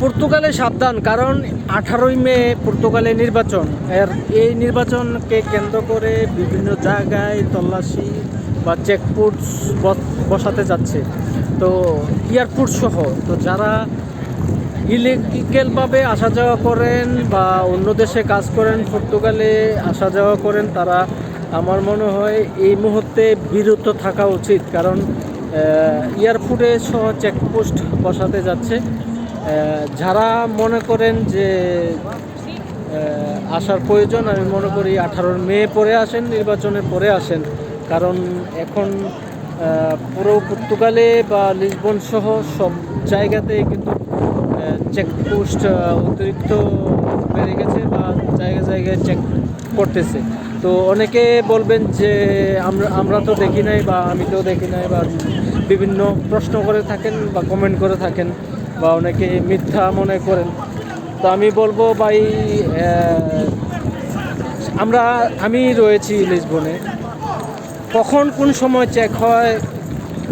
পর্তুগালে সাবধান, কারণ আঠারোই মে পর্তুগালে নির্বাচন। এর এই নির্বাচনকে কেন্দ্র করে বিভিন্ন জায়গায় তল্লাশি বা চেকপোস্ট বসাতে যাচ্ছে। তো এয়ারপোর্ট সহ, তো যারা ইলিগেলভাবে আসা যাওয়া করেন বা অন্য দেশে কাজ করেন, পর্তুগালে আসা যাওয়া করেন, তারা আমার মনে হয় এই মুহূর্তে বিরত থাকা উচিত। কারণ এয়ারপোর্টে সহ চেকপোস্ট বসাতে যাচ্ছে। যারা মনে করেন যে আসার প্রয়োজন, আমি মনে করি আঠারোর মে পরে আসেন, নির্বাচনে পরে আসেন। কারণ এখন পুরো পর্তুগালে বা লিসবন সহ সব জায়গাতেই কিন্তু চেকপোস্ট অতিরিক্ত বেড়ে গেছে বা জায়গায় জায়গায় চেক করতেছে। তো অনেকে বলবেন যে, আমরা আমরা তো দেখি নাই বা আমি তো দেখি নাই বা বিভিন্ন প্রশ্ন করে থাকেন বা কমেন্ট করে থাকেন। বা অনেকে মিথ্যা মনে করেন। তো আমি বলব ভাই আমরা, আমি রয়েছি লিসবনে। কখন কোন সময় চেক হয়,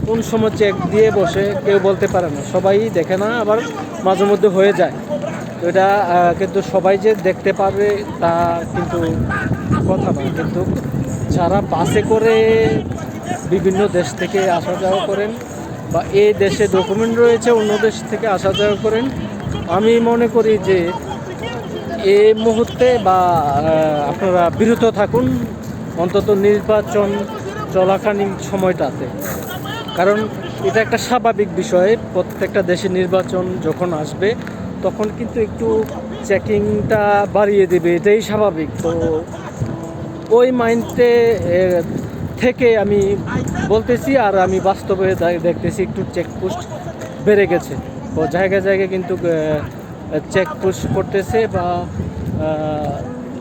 কোন সময় চেক দিয়ে বসে, কেউ বলতে পারে না। সবাই দেখে না, আবার মাঝে মধ্যে হয়ে যায়। তো এটা কিন্তু সবাই যে দেখতে পারবে তা কিন্তু কথা না। কিন্তু যারা বাসে করে বিভিন্ন দেশ থেকে আসা যাওয়া করেন বা এ দেশে ডকুমেন্ট রয়েছে, অন্য দেশ থেকে আসা যাওয়া করেন। আমি মনে করি যে এ মুহূর্তে বা আপনারা বিরত থাকুন অন্তত নির্বাচন চলাকালীন সময়টাতে। কারণ এটা একটা স্বাভাবিক বিষয়, প্রত্যেকটা দেশে নির্বাচন যখন আসবে, তখন কিন্তু একটু চেকিংটা বাড়িয়ে দেবে, এটাই স্বাভাবিক। তো ওই মাইন্ডে থেকে আমি বলতেছি আর আমি বাস্তবে দেখতেছি একটু চেকপোস্ট বেড়ে গেছে। তো জায়গায় জায়গায় কিন্তু চেকপোস্ট করতেছে বা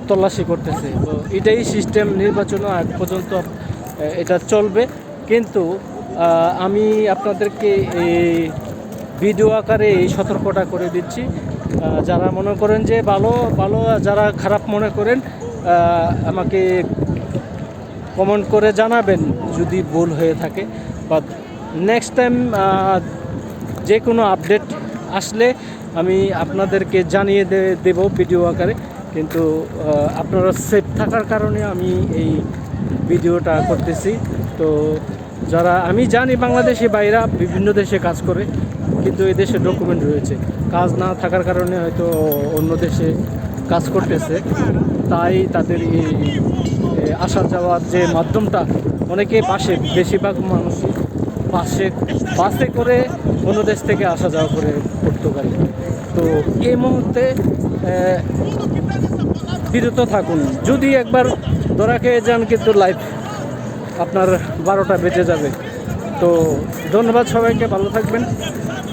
তল্লাশি করতেছে। তো এটাই সিস্টেম নির্বাচনও আগ পর্যন্ত এটা চলবে। কিন্তু আমি আপনাদেরকে এই ভিডিও আকারে এই সতর্কটা করে দিচ্ছি। যারা মনে করেন যে ভালো ভালো, যারা খারাপ মনে করেন আমাকে কমেন্ট করে জানাবেন যদি ভুল হয়ে থাকে। বা নেক্সট টাইম যে কোনো আপডেট আসলে আমি আপনাদেরকে জানিয়ে দেব ভিডিও আকারে। কিন্তু আপনারা সেফ থাকার কারণে আমি এই ভিডিওটা করতেছি। তো যারা, আমি জানি বাংলাদেশি বাইরা বিভিন্ন দেশে কাজ করে, কিন্তু এই দেশে ডকুমেন্ট রয়েছে। কাজ না থাকার কারণে হয়তো অন্য দেশে কাজ করতেছে। তাই তাদের এই আসা যাওয়ার যে মাধ্যমটা অনেকে বাসে বেশিরভাগ মানুষই বাসে বাসে করে অন্য দেশ থেকে আসা যাওয়া করে পর্তুগালে। তো এই মুহূর্তে বিরত থাকুন। যদি একবার ধরা খেয়ে যান কিন্তু লাইফ আপনার বারোটা বেঁচে যাবে। তো ধন্যবাদ সবাইকে, ভালো থাকবেন।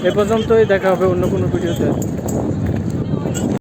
এ পর্যন্তই, দেখা হবে অন্য কোনো ভিডিওতে।